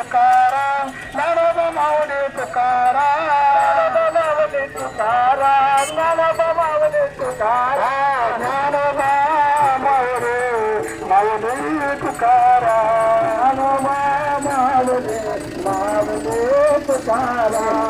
पुकारा नाना बमावने पुकारा बमावने पुकारा नाना बमावने पुकारा नाना बमावने मावने पुकारा नाना बमावने मावने पुकारा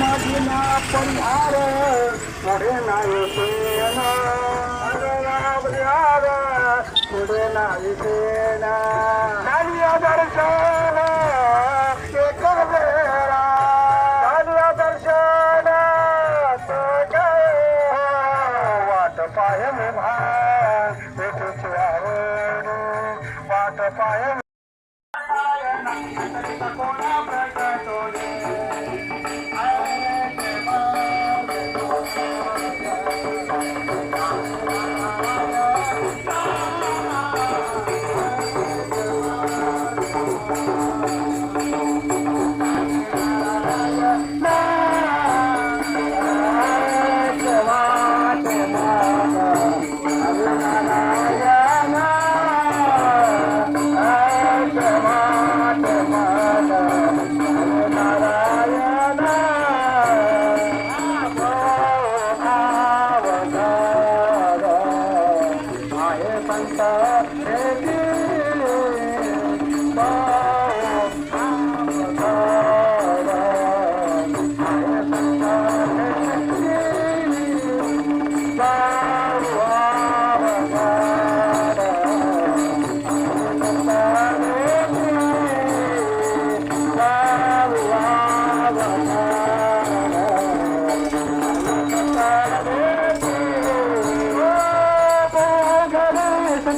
மதினா பொன்னார முடனாய் சேனா முடனாய் சேனா கலியா தரிசன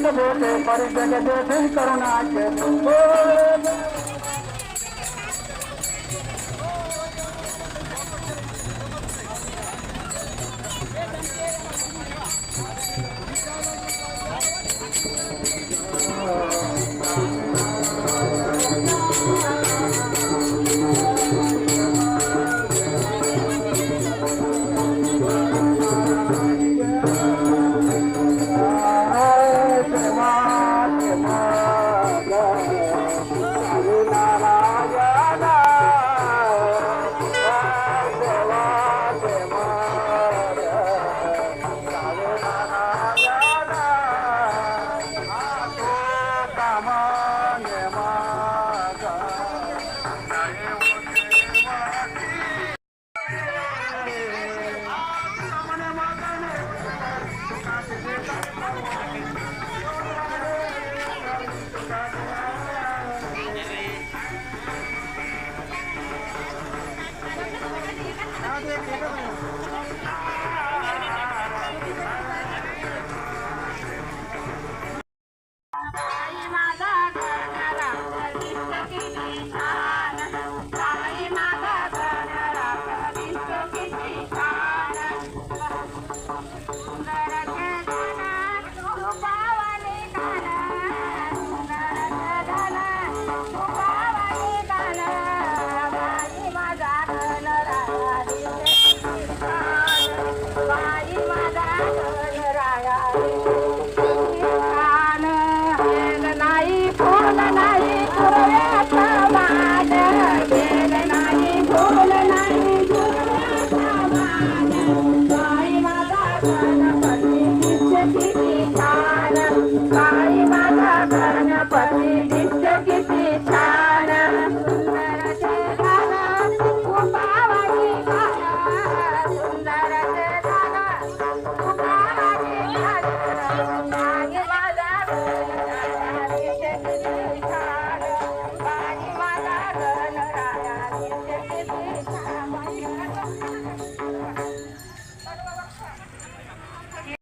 गोविंद बोले पर जग देखे के गराष्टी निशान गोरा प्रिष्ठ किती निशान Thank you.